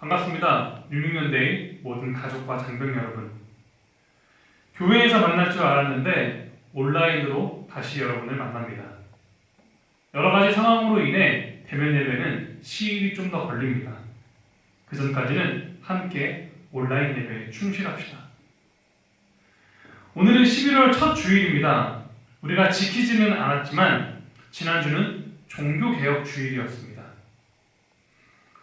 반갑습니다. 66년대의 모든 가족과 장병 여러분. 교회에서 만날 줄 알았는데 온라인으로 다시 여러분을 만납니다. 여러 가지 상황으로 인해 대면 예배는 시일이 좀 더 걸립니다. 그 전까지는 함께 온라인 예배에 충실합시다. 오늘은 11월 첫 주일입니다. 우리가 지키지는 않았지만 지난주는 종교개혁 주일이었습니다.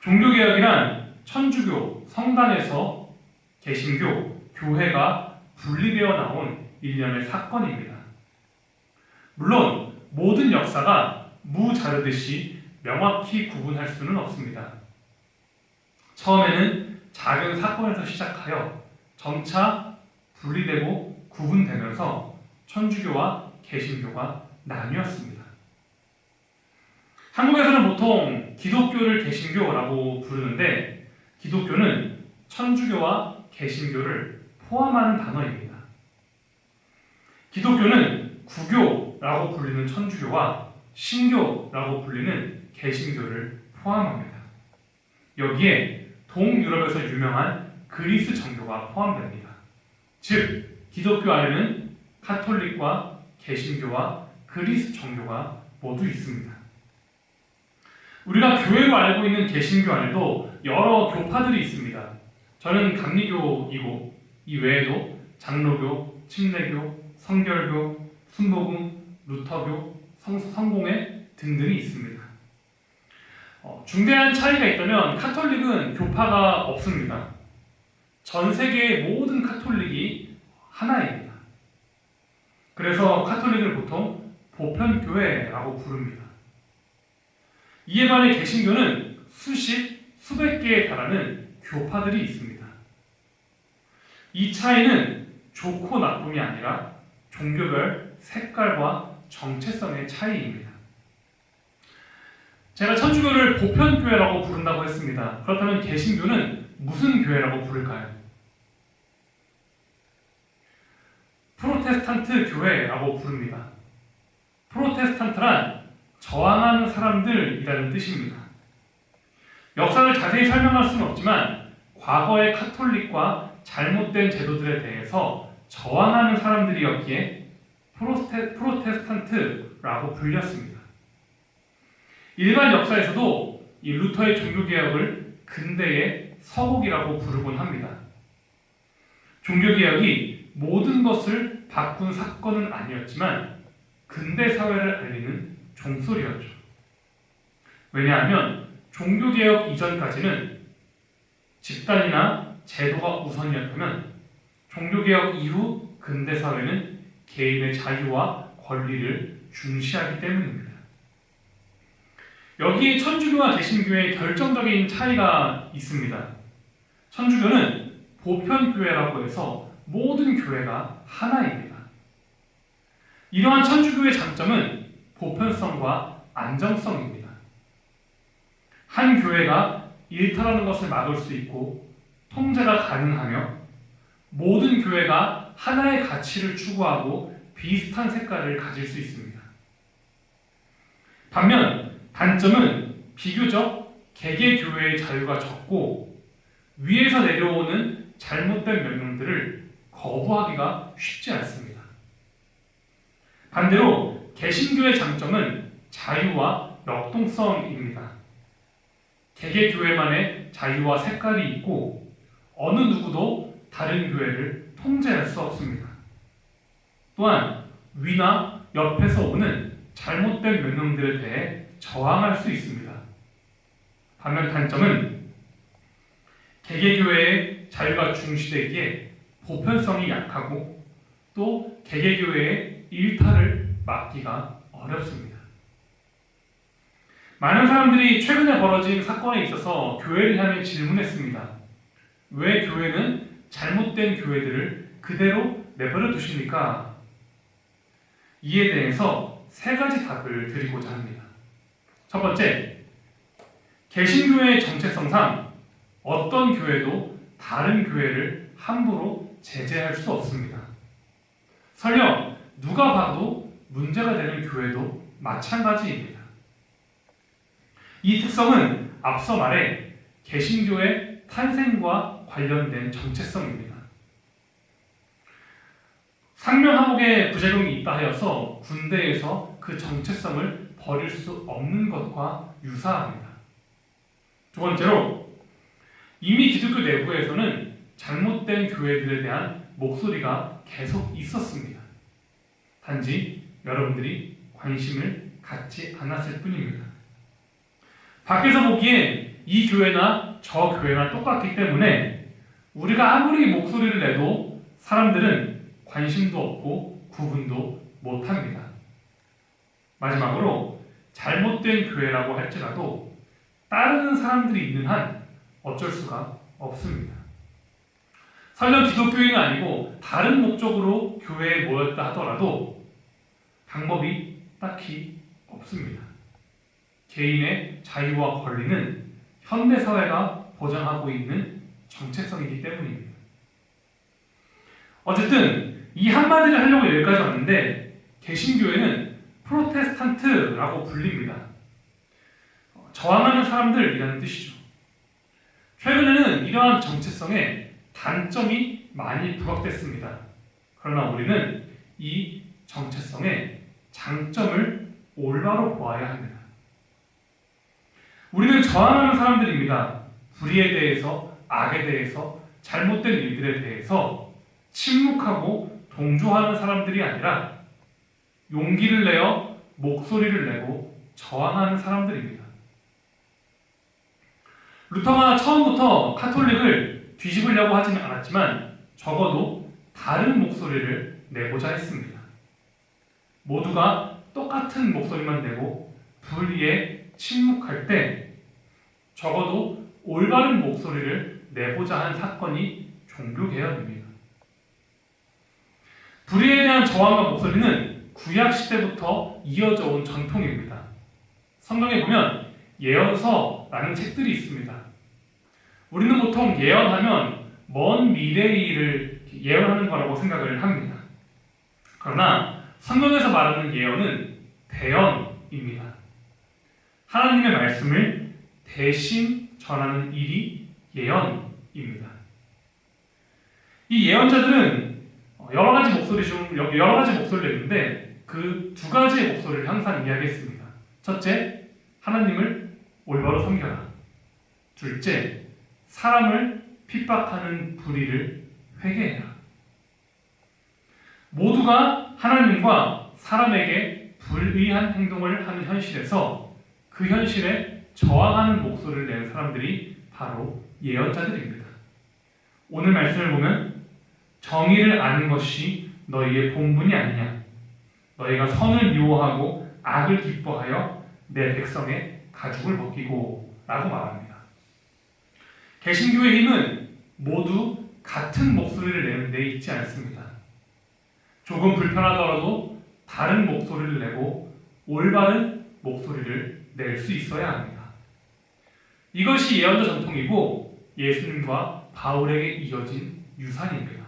종교개혁이란 천주교, 성당에서 개신교, 교회가 분리되어 나온 일련의 사건입니다. 물론 모든 역사가 무자르듯이 명확히 구분할 수는 없습니다. 처음에는 작은 사건에서 시작하여 점차 분리되고 구분되면서 천주교와 개신교가 나뉘었습니다. 한국에서는 보통 기독교를 개신교라고 부르는데 기독교는 천주교와 개신교를 포함하는 단어입니다. 기독교는 구교라고 불리는 천주교와 신교라고 불리는 개신교를 포함합니다. 여기에 동유럽에서 유명한 그리스 정교가 포함됩니다. 즉, 기독교 안에는 카톨릭과 개신교와 그리스 정교가 모두 있습니다. 우리가 교회로 알고 있는 개신교 안에도 여러 교파들이 있습니다. 저는 감리교이고 이 외에도 장로교, 침례교, 성결교, 순복음, 루터교, 성, 성공회 등등이 있습니다. 어, 중대한 차이가 있다면 카톨릭은 교파가 없습니다. 전 세계의 모든 카톨릭이 하나입니다. 그래서 카톨릭을 보통 보편교회라고 부릅니다. 이에 반해 개신교는 수십, 수백 개에 달하는 교파들이 있습니다. 이 차이는 좋고 나쁨이 아니라 종교별 색깔과 정체성의 차이입니다. 제가 천주교를 보편교회라고 부른다고 했습니다. 그렇다면 개신교는 무슨 교회라고 부를까요? 프로테스탄트 교회라고 부릅니다. 프로테스탄트란 저항하는 사람들이라는 뜻입니다. 역사를 자세히 설명할 수는 없지만 과거의 카톨릭과 잘못된 제도들에 대해서 저항하는 사람들이었기에 프로스테, 프로테스탄트라고 불렸습니다. 일반 역사에서도 이 루터의 종교개혁을 근대의 서곡이라고 부르곤 합니다. 종교개혁이 모든 것을 바꾼 사건은 아니었지만 근대 사회를 알리는 종소리였죠. 왜냐하면 종교개혁 이전까지는 집단이나 제도가 우선이었다면 종교개혁 이후 근대 사회는 개인의 자유와 권리를 중시하기 때문입니다. 여기에 천주교와 개신교의 결정적인 차이가 있습니다. 천주교는 보편교회라고 해서 모든 교회가 하나입니다. 이러한 천주교의 장점은 보편성과 안정성입니다. 한 교회가 일탈하는 것을 막을 수 있고 통제가 가능하며 모든 교회가 하나의 가치를 추구하고 비슷한 색깔을 가질 수 있습니다. 반면 단점은 비교적 개개 교회의 자유가 적고 위에서 내려오는 잘못된 명령들을 거부하기가 쉽지 않습니다. 반대로 개신교의 장점은 자유와 역동성입니다. 개개 교회만의 자유와 색깔이 있고 어느 누구도 다른 교회를 통제할 수 없습니다. 또한 위나 옆에서 오는 잘못된 명령들에 대해 저항할 수 있습니다. 반면 단점은 개개 교회의 자유가 중시되기에 보편성이 약하고 또 개개 교회의 일탈을 막기가 어렵습니다. 많은 사람들이 최근에 벌어진 사건에 있어서 교회를 향해 질문했습니다. 왜 교회는 잘못된 교회들을 그대로 내버려 두십니까? 이에 대해서 세 가지 답을 드리고자 합니다. 첫 번째, 개신교회의 정체성상 어떤 교회도 다른 교회를 함부로 제재할 수 없습니다. 설령 누가 봐도 문제가 되는 교회도 마찬가지입니다. 이 특성은 앞서 말해 개신교의 탄생과 관련된 정체성입니다. 상명하복에 부작용이 있다 하여서 군대에서 그 정체성을 버릴 수 없는 것과 유사합니다. 두 번째로 이미 기독교 내부에서는 잘못된 교회들에 대한 목소리가 계속 있었습니다. 단지 여러분들이 관심을 갖지 않았을 뿐입니다. 밖에서 보기엔 이 교회나 저 교회나 똑같기 때문에 우리가 아무리 목소리를 내도 사람들은 관심도 없고 구분도 못합니다. 마지막으로 잘못된 교회라고 할지라도 따르는 사람들이 있는 한 어쩔 수가 없습니다. 설령 기독교인은 아니고 다른 목적으로 교회에 모였다 하더라도 방법이 딱히 없습니다. 개인의 자유와 권리는 현대 사회가 보장하고 있는 정체성이기 때문입니다. 어쨌든 이 한마디를 하려고 여기까지 왔는데 개신교회는 프로테스탄트라고 불립니다. 저항하는 사람들이라는 뜻이죠. 최근에는 이러한 정체성에 단점이 많이 부각됐습니다. 그러나 우리는 이 정체성의 장점을 올바로 보아야 합니다. 우리는 저항하는 사람들입니다. 불의에 대해서, 악에 대해서, 잘못된 일들에 대해서 침묵하고 동조하는 사람들이 아니라 용기를 내어 목소리를 내고 저항하는 사람들입니다. 루터가 처음부터 카톨릭을 뒤집으려고 하지는 않았지만 적어도 다른 목소리를 내고자 했습니다. 모두가 똑같은 목소리만 내고 불의에 침묵할 때 적어도 올바른 목소리를 내고자 한 사건이 종교개혁입니다. 불의에 대한 저항과 목소리는 구약 시대부터 이어져 온 전통입니다. 성경에 보면 예언서라는 책들이 있습니다. 우리는 보통 예언하면 먼 미래의 일을 예언하는 거라고 생각을 합니다. 그러나 성경에서 말하는 예언은 대언입니다. 하나님의 말씀을 대신 전하는 일이 예언입니다. 이 예언자들은 여러 가지 목소리 중 여러 가지 목소리를 냈는데 그 두 가지의 목소리를 항상 이야기했습니다. 첫째, 하나님을 올바로 섬겨라. 둘째, 사람을 핍박하는 불의를 회개해라. 모두가 하나님과 사람에게 불의한 행동을 하는 현실에서 그 현실에 저항하는 목소리를 내는 사람들이 바로 예언자들입니다. 오늘 말씀을 보면 정의를 아는 것이 너희의 본분이 아니냐. 너희가 선을 미워하고 악을 기뻐하여 내 백성의 가죽을 벗기고 라고 말합니다. 개신교의 힘은 모두 같은 목소리를 내는 데 있지 않습니다. 조금 불편하더라도 다른 목소리를 내고 올바른 목소리를 낼 수 있어야 합니다. 이것이 예언자 전통이고 예수님과 바울에게 이어진 유산입니다.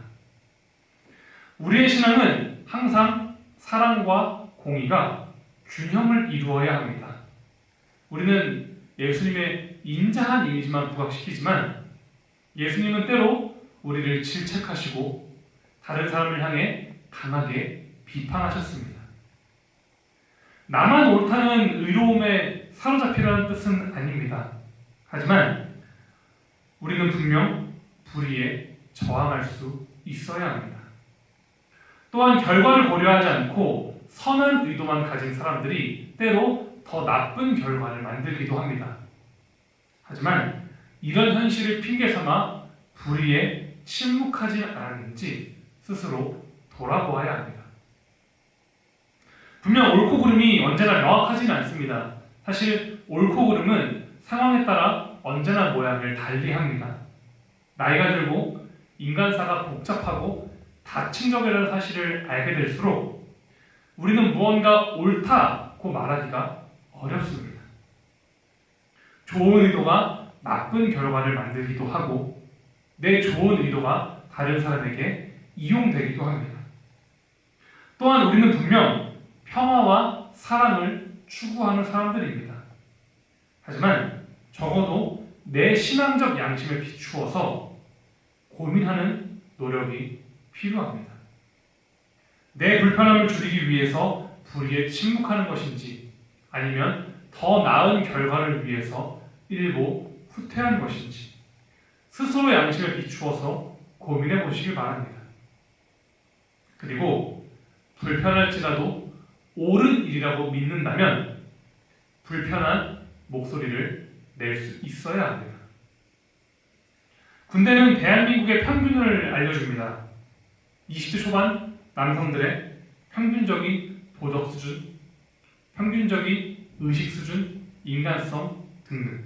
우리의 신앙은 항상 사랑과 공의가 균형을 이루어야 합니다. 우리는 예수님의 인자한 이미지만 부각시키지만 예수님은 때로 우리를 질책하시고 다른 사람을 향해 강하게 비판하셨습니다. 나만 옳다는 의로움에 사로잡히라는 뜻은 아닙니다. 하지만 우리는 분명 불의에 저항할 수 있어야 합니다. 또한 결과를 고려하지 않고 선한 의도만 가진 사람들이 때로 더 나쁜 결과를 만들기도 합니다. 하지만 이런 현실을 핑계 삼아 불의에 침묵하지 않았는지 스스로 돌아보아야 합니다. 분명 옳고 그름이 언제나 명확하지는 않습니다. 사실 옳고 그름은 상황에 따라 언제나 모양을 달리합니다. 나이가 들고 인간사가 복잡하고 다층적이라는 사실을 알게 될수록 우리는 무언가 옳다고 말하기가 어렵습니다. 좋은 의도가 나쁜 결과를 만들기도 하고 내 좋은 의도가 다른 사람에게 이용되기도 합니다. 또한 우리는 분명 평화와 사랑을 추구하는 사람들입니다. 하지만 적어도 내 신앙적 양심에 비추어서 고민하는 노력이 필요합니다. 내 불편함을 줄이기 위해서 불의에 침묵하는 것인지 아니면 더 나은 결과를 위해서 일부 후퇴한 것인지 스스로 양심에 비추어서 고민해 보시길 바랍니다. 그리고 불편할지라도 옳은 일이라고 믿는다면 불편한 목소리를 낼 수 있어야 합니다. 군대는 대한민국의 평균을 알려줍니다. 20대 초반 남성들의 평균적인 도덕 수준, 평균적인 의식 수준, 인간성 등등.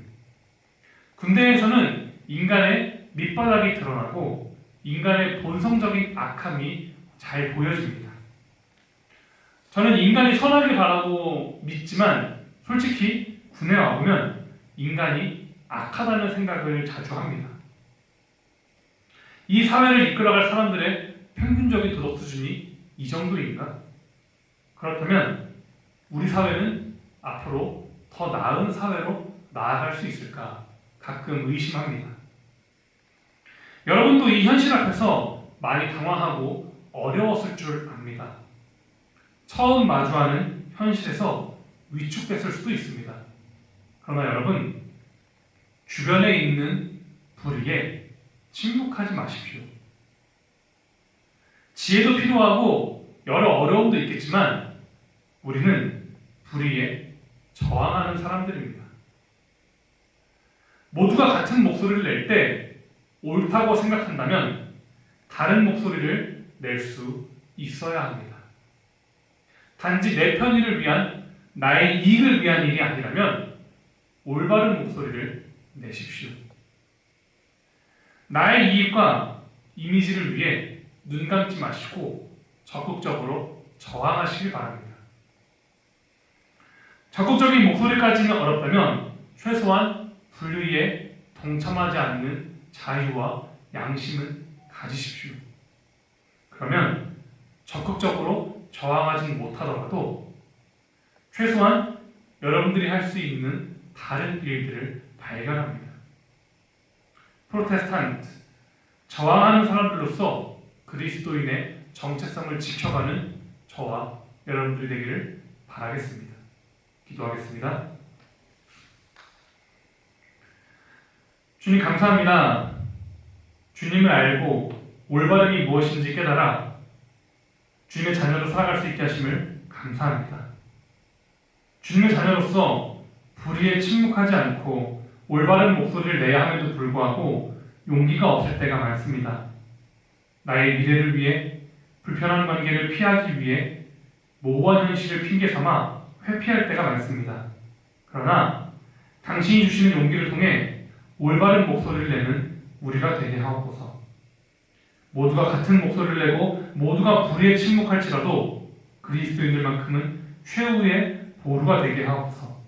군대에서는 인간의 밑바닥이 드러나고 인간의 본성적인 악함이 잘 보여집니다. 저는 인간이 선하길 바라고 믿지만 솔직히 군에 와보면 인간이 악하다는 생각을 자주 합니다. 이 사회를 이끌어갈 사람들의 평균적인 도덕 수준이 이 정도인가? 그렇다면 우리 사회는 앞으로 더 나은 사회로 나아갈 수 있을까? 가끔 의심합니다. 여러분도 이 현실 앞에서 많이 당황하고 어려웠을 줄 압니다. 처음 마주하는 현실에서 위축됐을 수도 있습니다. 그러나 여러분, 주변에 있는 불의에 침묵하지 마십시오. 지혜도 필요하고 여러 어려움도 있겠지만 우리는 불의에 저항하는 사람들입니다. 모두가 같은 목소리를 낼 때 옳다고 생각한다면 다른 목소리를 낼 수 있어야 합니다. 단지 내 편의를 위한 나의 이익을 위한 일이 아니라면 올바른 목소리를 내십시오. 나의 이익과 이미지를 위해 눈 감지 마시고 적극적으로 저항하시길 바랍니다. 적극적인 목소리까지는 어렵다면 최소한 분류에 동참하지 않는 자유와 양심은 가지십시오. 그러면 적극적으로 저항하지는 못하더라도 최소한 여러분들이 할 수 있는 다른 일들을 발견합니다. 프로테스탄트, 저항하는 사람들로서 그리스도인의 정체성을 지켜가는 저와 여러분들이 되기를 바라겠습니다. 기도하겠습니다. 주님 감사합니다. 주님을 알고 올바름이 무엇인지 깨달아 주님의 자녀로 살아갈 수 있게 하심을 감사합니다. 주님의 자녀로서 불의에 침묵하지 않고 올바른 목소리를 내야 함에도 불구하고 용기가 없을 때가 많습니다. 나의 미래를 위해 불편한 관계를 피하기 위해 모호한 현실을 핑계 삼아 회피할 때가 많습니다. 그러나 당신이 주시는 용기를 통해 올바른 목소리를 내는 우리가 되게 하옵소서. 모두가 같은 목소리를 내고 모두가 불의에 침묵할지라도 그리스도인들만큼은 최후의 보루가 되게 하옵소서.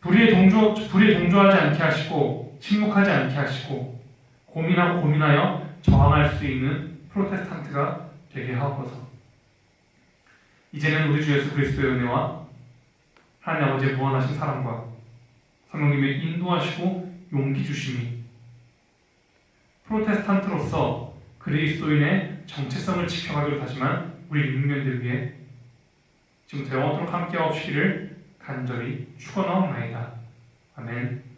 불의에 동조 동조하지 않게 하시고 침묵하지 않게 하시고 고민하고 고민하여 저항할 수 있는 프로테스탄트가 되게 하옵소서. 이제는 우리 주 예수 그리스도의 은혜와 하나님 아버지의 무한하신 사랑과 성령님의 인도하시고 용기 주심이 프로테스탄트로서 그리스도인의 정체성을 지켜가기로 다짐한 우리 민중년들 위해 지금 대원토록 함께 하옵시기를 간절히 축원하옵나이다. 아멘.